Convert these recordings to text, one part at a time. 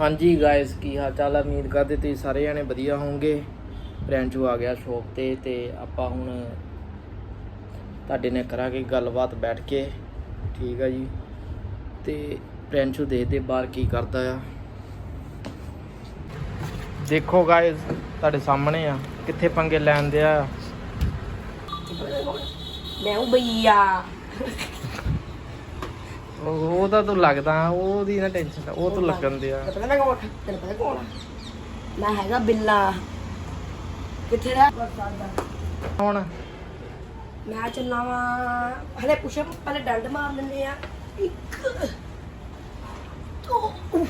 ਹਾਂਜੀ ਗਾਇਸ ਕੀ ਹਾਲ ਚਾਲ ਹੈ ਉਮੀਦ ਕਰਦੇ ਤੁਸੀਂ ਸਾਰੇ ਜਣੇ ਵਧੀਆ ਹੋਵੋਗੇ। ਪ੍ਰਿੰਚੂ ਆ ਗਿਆ ਸ਼ੌਪ ਤੇ ਤੇ ਆਪਾਂ ਹੁਣ ਤੁਹਾਡੇ ਨਾਲ ਕਰਾਂਗੇ ਗੱਲਬਾਤ ਬੈਠ ਕੇ। ਠੀਕ ਆ ਜੀ। ਤੇ ਪ੍ਰਿੰਚੂ ਦੇਖਦੇ ਬਾਹਰ ਕੀ ਕਰਦਾ ਆ। ਦੇਖੋ ਗਾਇਸ ਤੁਹਾਡੇ ਸਾਹਮਣੇ ਆ, ਕਿੱਥੇ ਪੰਗੇ ਲੈਂਦੇ ਆ। ਮੈਂ ਉਹ ਭਈਆ ਉਹ ਉਹਦਾ ਤੂੰ ਲੱਗਦਾ ਉਹਦੀ ਨਾ ਟੈਨਸ਼ਨ ਉਹ ਤੂੰ ਲੱਗਣ ਦਿਆ। ਤੈਨੂੰ ਪਤਾ ਮੈਂ ਕੌਣ ਤੈਨੂੰ ਪਤਾ ਕੌਣ ਆ? ਮੈਂ ਹੈਗਾ ਬਿੱਲਾ। ਕਿੱਥੇ ਦਾ ਹੁਣ? ਮੈਂ ਚੱਲਾਂ ਵਾਂ ਹਲੇ ਪੁਸ਼ਪ ਪਹਿਲੇ ਡੰਡ ਮਾਰ ਲੈਂਦੇ ਆ। ਇੱਕ ਦੋ ਉਫ।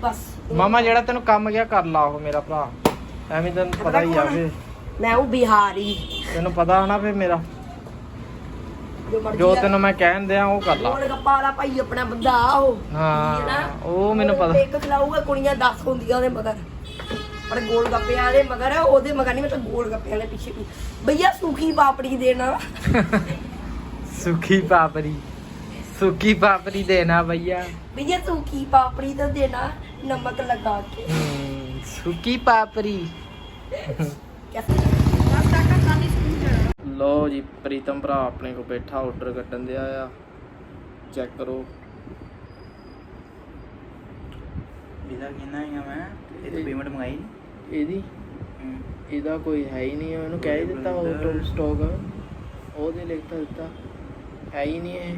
ਬਸ। ਮਾਮਾ ਜਿਹੜਾ ਤੈਨੂੰ ਕੰਮ ਗਿਆ ਕਰ ਲਾ ਉਹ ਮੇਰਾ ਭਰਾ। ਐਵੇਂ ਤੈਨੂੰ ਪਤਾ ਹੀ ਆ ਵੀ ਮੈਂ ਉਹ ਬਿਹਾਰੀ। ਤੈਨੂੰ ਪਤਾ ਹਨਾ ਵੀ ਮੇਰਾ। ਜੋ। ਤੈਨੂੰ ਮੈਂ ਕਹਿਣ ਦਿਆਂ ਉਹ ਕਰ ਲਾ। ਗੋਲ ਗੱਪਾ ਵਾਲਾ ਭਾਈ ਆਪਣਾ ਬੰਦਾ ਆ ਉਹ। ਹਾਂ, ਠੀਕ ਹੈ ਨਾ? ਉਹ ਮੈਨੂੰ ਪਤਾ। ਇੱਕ ਖਿਲਾਊਗਾ ਕੁੜੀਆਂ 10 ਹੁੰਦੀਆਂ ਉਹਦੇ ਮਗਰ। ਪਰ ਗੋਲ ਗੱਪੇ ਵਾਲੇ ਮਗਰ ਉਹਦੇ ਮਗਰ ਨਹੀਂ ਮਤਲਬ ਗੋਲ ਗੱਪੇ ਵਾਲੇ ਪਿੱਛੇ ਵੀ। ਭਈਆ ਸੁਖੀ ਪਾਪੜੀ ਦੇਣਾ। ਸੁਖੀ ਪਾਪੜੀ। ਸੁਖੀ ਪਾਪੜੀ ਦੇਣਾ ਭਈਆ। ਭਈਆ ਸੁਖੀ ਪਾਪੜੀ ਤਾਂ ਦੇਣਾ ਨਮਕ ਲਗਾ ਕੇ। ਹਮ, ਸੁਖੀ ਪਾਪੜੀ। कैसे ਲੋ ਜੀ ਪ੍ਰੀਤਮ ਭਰਾ ਆਪਣੇ ਕੋ ਬੈਠਾ ਆਰਡਰ ਕੱਢਣ ਦਿਆ ਆ। ਚੈੱਕ ਕਰੋ। ਵੀਜ਼ਾ ਕਿੰਨਾ ਹੈਗਾ ਮੈਂ? ਇਹ ਪੇਮੈਂਟ ਮੰਗਾਈ ਇਹਦੀ? ਇਹਦਾ ਕੋਈ ਹੈ ਹੀ ਨਹੀਂ ਉਹਨੂੰ ਕਹਿ ਹੀ ਦਿੱਤਾ ਆਊਟ ਸਟਾਕ ਉਹਦੇ ਲਿਖਤਾ ਦਿੱਤਾ। ਹੈ ਹੀ ਨਹੀਂ ਇਹ।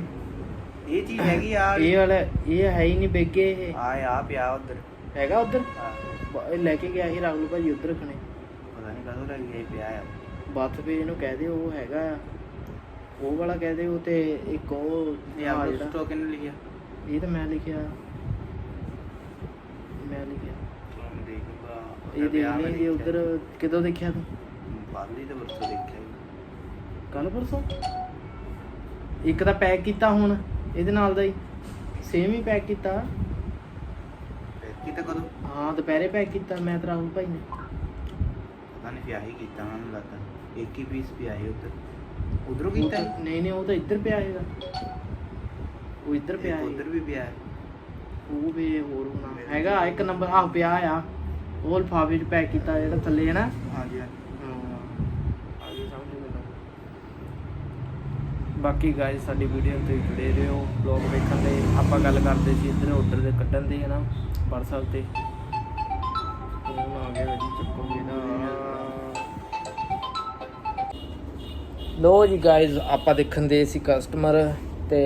ਇਹ ਚੀਜ਼ ਹੈਗੀ ਆ ਇਹ ਵਾਲਾ ਇਹ ਹੈ ਹੀ ਨਹੀਂ ਬੇਗੇ ਇਹ। ਆ ਆ ਪਿਆ ਉਧਰ। ਹੈਗਾ ਉਧਰ? ਲੈ ਕੇ ਗਿਆ ਸੀ ਰਾਹੁਲ ਭਾਜੀ ਉਧਰ ਰੱਖਣੇ। ਪਤਾ ਨਹੀਂ ਕਦੋਂ ਲੱਗ ਗਿਆ ਇਹ ਪਿਆ ਆ। ਬੱਥ ਪੇ ਇਹਨੂੰ ਕਹਿ ਦੇ ਉਹ ਹੈਗਾ ਆ। ਉਹ ਵਾਲਾ ਕਹਿ ਦੇ ਉਹ ਤੇ ਇੱਕ ਉਹ ਇਹ ਜਿਹੜਾ ਸਟਾਕ ਕਿੰਨੇ ਲਿਖਿਆ। ਇਹ ਤਾਂ ਮੈਂ ਲਿਖਿਆ। ਮੈਂ ਲਿਖਿਆ। ਇਹ ਦੇਖ ਲਈ ਜੇ ਉਧਰ ਕਿਦੋਂ ਦੇਖਿਆ ਤੂੰ? ਬਾਲੀ ਤੇ ਵਰਤੋਂ ਦੇਖਿਆ ਕੱਲ ਪਰਸੋਂ? ਇੱਕ ਤਾਂ ਪੈਕ ਕੀਤਾ ਹੁਣ ਇਹਦੇ ਨਾਲ ਦਾ ਹੀ। ਸੇਮ ਹੀ ਪੈਕ ਕੀਤਾ। ਕੀ ਤਾਂ ਕਦੋਂ? ਹਾਂ ਦੁਪਹਿਰੇ ਪੈਕ ਕੀਤਾ ਮੈਂ ਤੇ ਰਾਹੁਲ ਭਾਈ ਨੇ। ਪਤਾ ਨਹੀਂ ਹੀ ਕੀਤਾ ਮੈਨੂੰ ਲੱਗਦਾ। ਇੱਕ ਹੀ ਪੀਸ ਪਿਆ ਹੀ ਉਧਰ। ਉਧਰੋਂ ਉਹ ਕੀਤਾ? ਤਾਂ- ਨਹੀਂ ਨਹੀਂ ਉਹ ਤਾਂ ਇੱਧਰ ਪਿਆ ਹੈਗਾ ਉਹ ਇੱਧਰ ਪਿਆ ਉਧਰ ਹੈ ਵੀ ਪਿਆ। ਹੈ ਉਹ ਵੀ ਹੋਰ ਹੋਣਾ। ਹੈਗਾ ਇੱਕ ਨੰਬਰ ਆਹ ਪਿਆ ਆ। ਉਹ ਲਿਫਾਫੇ 'ਚ ਪੈਕ ਕੀਤਾ ਜਿਹੜਾ ਥੱਲੇ ਹੈ ਨਾ। ਹਾਂਜੀ ਹਾਂਜੀ। ਹਾਂ। ਆਗੇ ਸਮਝ ਮੈਨੂੰ। ਬਾਕੀ ਗਾਇਸ ਸਾਡੀ ਵੀਡੀਓ ਤੇ ਜੁੜੇ ਰਹੋ। ਬਲੌਗ ਵੇਖਣ ਦੇ ਆਪਾਂ ਗੱਲ ਕਰਦੇ ਸੀ ਇੱਧਰ ਆਰਡਰ ਦੇ ਕੱਢਣ ਦੀ ਹੈ ਨਾ WhatsApp ਤੇ। ਲੋ ਜੀ ਗਾਇਜ਼ ਆਪਾਂ ਦੇਖਣ ਦੇ ਸੀ ਕਸਟਮਰ ਤੇ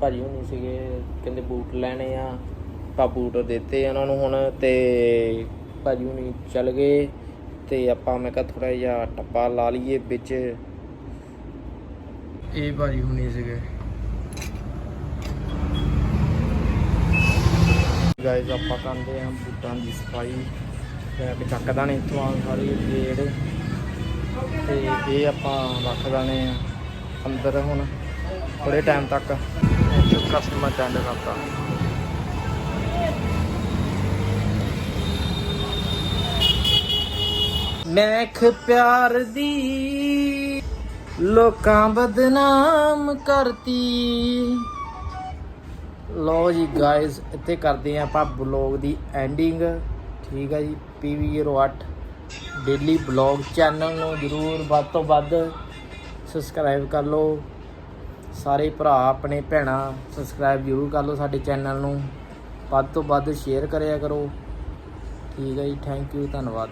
ਭਾਜੀ ਹੁਣੀ ਸੀਗੇ, ਕਹਿੰਦੇ ਬੂਟ ਲੈਣੇ ਆ, ਆਪਾਂ ਬੂਟ ਦਿੱਤੇ ਉਹਨਾਂ ਨੂੰ ਹੁਣ ਤੇ ਭਾਜੀ ਹੁਣੀ ਚੱਲ ਗਏ ਤੇ ਆਪਾਂ ਮੈਂ ਕਿਹਾ ਥੋੜਾ ਜਿਹਾ ਟੱਪਾ ਲਾ ਲਈਏ ਵਿੱਚ। ਇਹ ਭਾਜੀ ਹੁਣੀ ਸੀਗੇ। ਗਾਇਜ਼ ਆਪਾਂ ਕਰਦੇ ਆ ਬੂਟਾਂ ਦੀ ਸਫ਼ਾਈ। ਬੈਗ ਚੱਕਦਾ ਨੇ ਇੱਥੋਂ ਆ ਸਾਰੀ ਗੇੜ। ਤੇ ਇਹ ਆਪਾਂ ਰੱਖ ਦਾਣੇ ਆ ਅੰਦਰ ਹੁਣ ਥੋੜੇ ਟਾਈਮ ਤੱਕ। ਜੋ ਕਸਟਮਰ ਚੰਡ ਕਰਦਾ ਮੈਖ ਪਿਆਰ ਦੀ ਲੋਕਾਂ ਬਦਨਾਮ ਕਰਤੀ। ਲੋ ਜੀ ਗਾਇਸ ਇੱਥੇ ਕਰਦੇ ਆ ਆਪਾਂ ਬਲੌਗ ਦੀ ਐਂਡਿੰਗ ਠੀਕ ਹੈ ਜੀ PV08 ਡੇਲੀ ਬਲੌਗ ਚੈਨਲ ਨੂੰ ਜਰੂਰ ਵੱਧ ਤੋਂ ਵੱਧ ਸਬਸਕ੍ਰਾਈਬ ਕਰ ਲਓ। ਸਾਰੇ ਭਰਾ, ਆਪਣੇ ਭੈਣਾਂ, ਸਬਸਕ੍ਰਾਈਬ ਜਰੂਰ ਕਰ ਲਓ ਸਾਡੇ ਚੈਨਲ ਨੂੰ। ਵੱਧ ਤੋਂ ਵੱਧ ਸ਼ੇਅਰ ਕਰਿਆ ਕਰੋ। ਠੀਕ ਹੈ ਜੀ ਥੈਂਕ ਯੂ ਧੰਨਵਾਦ।